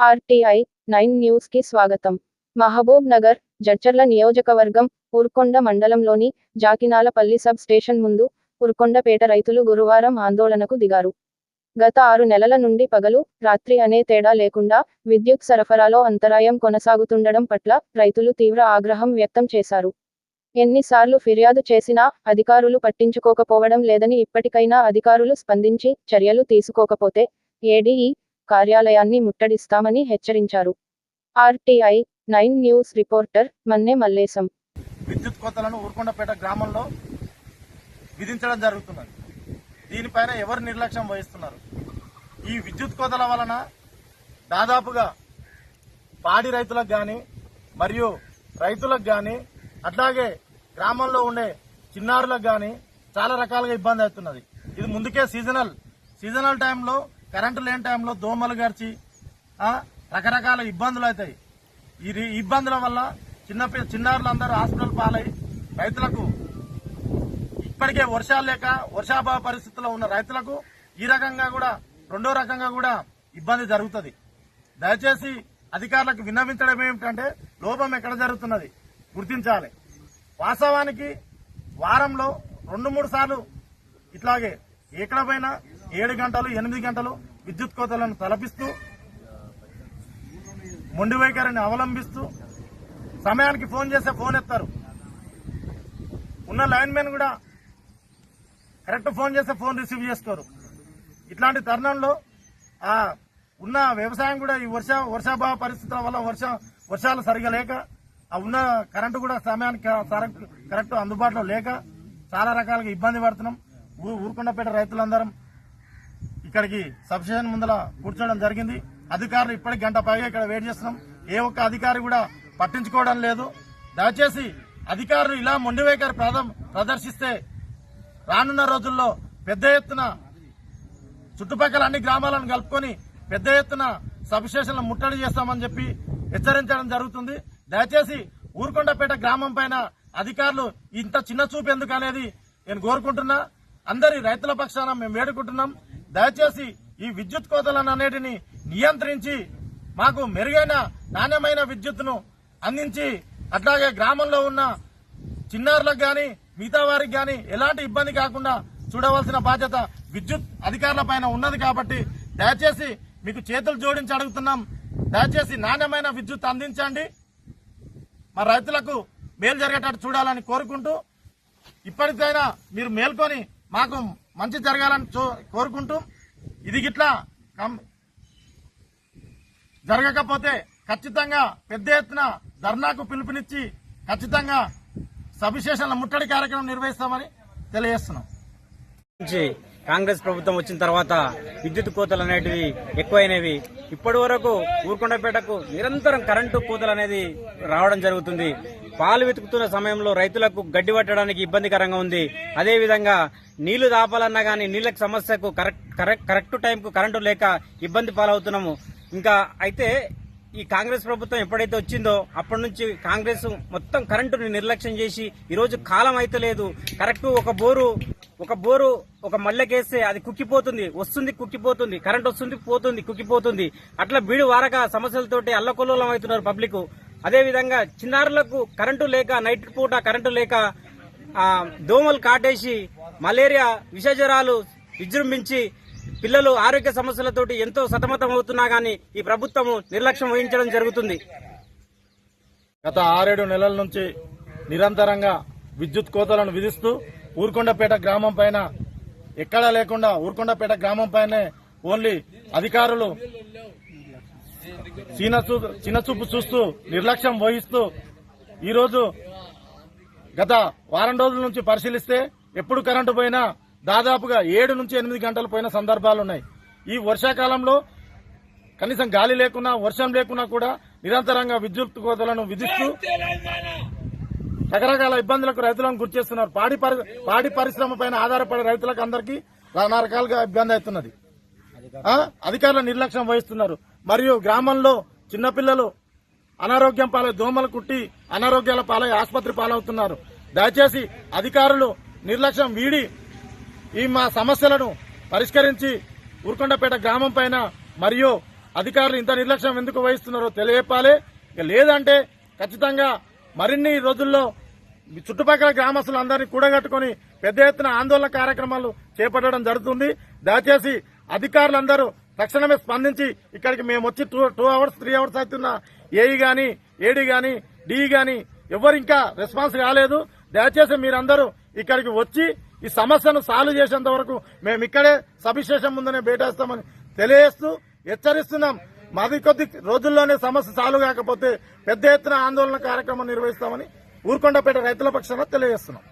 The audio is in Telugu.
ఆర్టీఐ నైన్ న్యూస్కి స్వాగతం. మహబూబ్ నగర్ జడ్చర్ల నియోజకవర్గం ఉర్కొండ మండలంలోని జాకినాలపల్లి సబ్ స్టేషన్ ముందు ఉర్కొండపేట రైతులు గురువారం ఆందోళనకు దిగారు. గత ఆరు నెలల నుండి పగలు రాత్రి అనే తేడా లేకుండా విద్యుత్ సరఫరాలో అంతరాయం కొనసాగుతుండడం పట్ల రైతులు తీవ్ర ఆగ్రహం వ్యక్తం చేశారు. ఎన్నిసార్లు ఫిర్యాదు చేసినా అధికారులు పట్టించుకోకపోవడం లేదని ఇప్పటికైనా అధికారులు స్పందించి చర్యలు తీసుకోకపోతే ఏడీఈ కార్యాలయాన్ని ముట్టడిస్తామని హెచ్చరించారు. RTI nine news reporter Manne Mallesham. విద్యుత్ కోతలను ఊరుకొండపేట గ్రామంలో విధించడం జరుగుతున్నది. దీనిపైన ఎవరు నిర్లక్ష్యం వహిస్తున్నారు? ఈ విద్యుత్ కోతల వలన దాదాపుగా పాడి రైతులకు కానీ మరియు రైతులకు కానీ అట్లాగే గ్రామంలో ఉండే చిన్నారులకు కానీ చాలా రకాలుగా ఇబ్బంది అవుతున్నది. ఇది ముందుకే సీజనల్. సీజనల్ టైంలో కరెంటు లేని టైంలో దోమలు గడిచి రకరకాల ఇబ్బందులు అవుతాయి. ఈ ఇబ్బందుల వల్ల చిన్న చిన్నారులందరూ హాస్పిటల్ పాలై రైతులకు ఇప్పటికే వర్షాలు లేక వర్షాభావ పరిస్థితుల్లో ఉన్న రైతులకు ఈ రకంగా కూడా రెండో రకంగా కూడా ఇబ్బంది జరుగుతుంది. దయచేసి అధికారులకు విన్నవించడం ఏమిటంటే లోపం ఎక్కడ జరుగుతున్నది గుర్తించాలి. వాస్తవానికి వారంలో రెండు మూడు సార్లు ఇట్లాగే ఎక్కడ పోయినా ఏడు గంటలు ఎనిమిది గంటలు విద్యుత్ కోతలను తలపిస్తూ మొండి వైఖరిని అవలంబిస్తూ సమయానికి ఫోన్ చేస్తే ఫోన్ ఎత్తారు. ఉన్న లైన్ మెన్ కూడా కరెక్ట్ ఫోన్ చేస్తే ఫోన్ రిసీవ్ చేసుకోరు. ఇట్లాంటి తరుణంలో ఆ ఉన్న వ్యవసాయం కూడా ఈ వర్ష వర్షాభావ పరిస్థితుల వల్ల వర్ష వర్షాలు సరిగా లేక ఆ ఉన్న కరెంటు కూడా సమయానికి కరెక్ట్ కరెక్ట్ అందుబాటులో లేక చాలా రకాలుగా ఇబ్బంది పడుతున్నాం. ఊ- ఊరుకొండపేట రైతులందరం ఇక్కడికి సబ్స్టేషన్ ముందర కూర్చోవడం జరిగింది. అధికారులు ఇప్పటికి గంట పైగా ఇక్కడ వెయిట్ చేస్తున్నాం. ఏ ఒక్క అధికారి కూడా పట్టించుకోవడం లేదు. దయచేసి అధికారులు ఇలా మొండి ప్రదర్శిస్తే రానున్న రోజుల్లో పెద్ద ఎత్తున చుట్టుపక్కల అన్ని గ్రామాలను కలుపుకొని పెద్ద ఎత్తున సబ్స్టేషన్లు ముట్టడి చేస్తామని చెప్పి హెచ్చరించడం జరుగుతుంది. దయచేసి ఊరుకొండపేట గ్రామం పైన అధికారులు ఇంత చిన్న చూపు ఎందుకు అనేది నేను కోరుకుంటున్నా. అందరి రైతుల పక్షాన మేము వేడుకుంటున్నాం. దయచేసి ఈ విద్యుత్ కోతలను అనేటిని నియంత్రించి మాకు మెరుగైన నాణ్యమైన విద్యుత్ను అందించి అట్లాగే గ్రామంలో ఉన్న చిన్నారులకు గాని మిగతా వారికి గాని ఎలాంటి ఇబ్బంది కాకుండా చూడవలసిన బాధ్యత విద్యుత్ అధికారుల పైన ఉన్నది కాబట్టి దయచేసి మీకు చేతులు జోడించి అడుగుతున్నాం. దయచేసి నాణ్యమైన విద్యుత్ అందించండి. మా రైతులకు మేలు జరిగేటట్టు చూడాలని కోరుకుంటూ ఇప్పటికైనా మీరు మేల్కొని మాకు మంచి జరగాలని కోరుకుంటూ ఇది గిట్లా కం- జరగకపోతే ఖచ్చితంగా పెద్ద ఎత్తున ధర్నాకు పిలుపునిచ్చి ఖచ్చితంగా సవిశేషాల ముట్టడి కార్యక్రమం నిర్వహిస్తామని తెలియజేస్తున్నాం. నుంచి కాంగ్రెస్ ప్రభుత్వం వచ్చిన తర్వాత విద్యుత్ కోతలు అనేటివి ఎక్కువైనవి. ఇప్పటి వరకు ఊరుకొండపేటకు నిరంతరం కరెంటు కోతలు అనేది రావడం జరుగుతుంది. పాలు వెతుకుతున్న సమయంలో రైతులకు గడ్డి పట్టడానికి ఇబ్బందికరంగా ఉంది. అదేవిధంగా నీళ్ళు దాపాలన్నా కానీ నీళ్ళకి సమస్యకు కరెక్ట్ కరెక్ట్ కరెక్ట్ టైంకు కరెంటు లేక ఇబ్బంది పాలవుతున్నాము. ఇంకా అయితే ఈ కాంగ్రెస్ ప్రభుత్వం ఎప్పుడైతే వచ్చిందో అప్పటి నుంచి కాంగ్రెస్ మొత్తం కరెంటుని నిర్లక్ష్యం చేసి ఈరోజు కాలం అయితే లేదు. కరెక్ట్ ఒక బోరు ఒక బోరు ఒక మల్లెకేస్తే అది కుక్కిపోతుంది వస్తుంది కుక్కిపోతుంది కరెంట్ వస్తుంది పోతుంది కుక్కిపోతుంది. అట్లా బీడు వారక సమస్యలతోటి అల్లకొల్లోలం అవుతున్నారు పబ్లిక్. అదేవిధంగా చిన్నారులకు కరెంటు లేక నైట్ పూట కరెంటు లేక దోమలు కాటేసి మలేరియా విషజ్వరాలు విజృంభించి పిల్లలు ఆరోగ్య సమస్యలతోటి ఎంతో సతమతం అవుతున్నా గానీ ఈ ప్రభుత్వం నిర్లక్ష్యం వహించడం జరుగుతుంది. గత ఆరేడు నెలల నుంచి నిరంతరంగా విద్యుత్ కోతలను విధిస్తూ ఊరుకొండపేట గ్రామం పైన ఎక్కడా లేకుండా ఊరుకొండపేట గ్రామం పైనే ఓన్లీ అధికారులు చిన్నచూపు చూస్తూ నిర్లక్ష్యం వహిస్తూ ఈరోజు గత వారం రోజుల నుంచి పరిశీలిస్తే ఎప్పుడు కరెంటు పోయినా దాదాపుగా ఏడు నుంచి ఎనిమిది గంటలు పోయిన సందర్భాలు ఉన్నాయి. ఈ వర్షాకాలంలో కనీసం గాలి లేకున్నా వర్షం లేకున్నా కూడా నిరంతరంగా విద్యుత్ కోతలను విధిస్తూ రకరకాల ఇబ్బందులకు రైతులను గురి చేస్తున్నారు. పాడి పరి- పాడి పరిశ్రమ పైన ఆధారపడే రైతులకు అందరికీ నానా రకాలుగా ఇబ్బంది అవుతున్నది. అధికారుల నిర్లక్ష్యం వహిస్తున్నారు. మరియు గ్రామంలో చిన్నపిల్లలు అనారోగ్యం పాలై దోమలు కుట్టి అనారోగ్యాల పాలై ఆసుపత్రి పాలవుతున్నారు. దయచేసి అధికారులు నిర్లక్ష్యం వీడి ఈ మా సమస్యలను పరిష్కరించి ఊరుకొండపేట గ్రామం పైన మరియు అధికారులు ఇంత నిర్లక్ష్యం ఎందుకు వహిస్తున్నారో తెలియపాలి. ఇక లేదంటే ఖచ్చితంగా మరిన్ని రోజుల్లో చుట్టుపక్కల చుట్టుపక్కల గ్రామస్తులందరినీ కూడగట్టుకుని పెద్ద ఎత్తున ఆందోళన కార్యక్రమాలు చేపట్టడం జరుగుతుంది. దయచేసి అధికారులందరూ తక్షణమే స్పందించి ఇక్కడికి మేము వచ్చి two two hours three hours అవుతున్న. ఏఈ కానీ ఏడీ కానీ డిఈ కానీ ఎవరు ఇంకా రెస్పాన్స్ కాలేదు దయచేసి మీరందరూ ఇక్కడికి వచ్చి ఈ సమస్యను సాల్వ్ చేసేంత వరకు మేము ఇక్కడే సబిశేషం ముందనే బేటేస్తామని తెలియజేస్తూ హెచ్చరిస్తున్నాం. మాది కొద్ది రోజుల్లోనే సమస్య సాల్వ్ కాకపోతే పెద్ద ఎత్తున ఆందోళన కార్యక్రమం నిర్వహిస్తామని ఊరుకొండపేట రైతుల పక్షాన తెలియజేస్తున్నాం.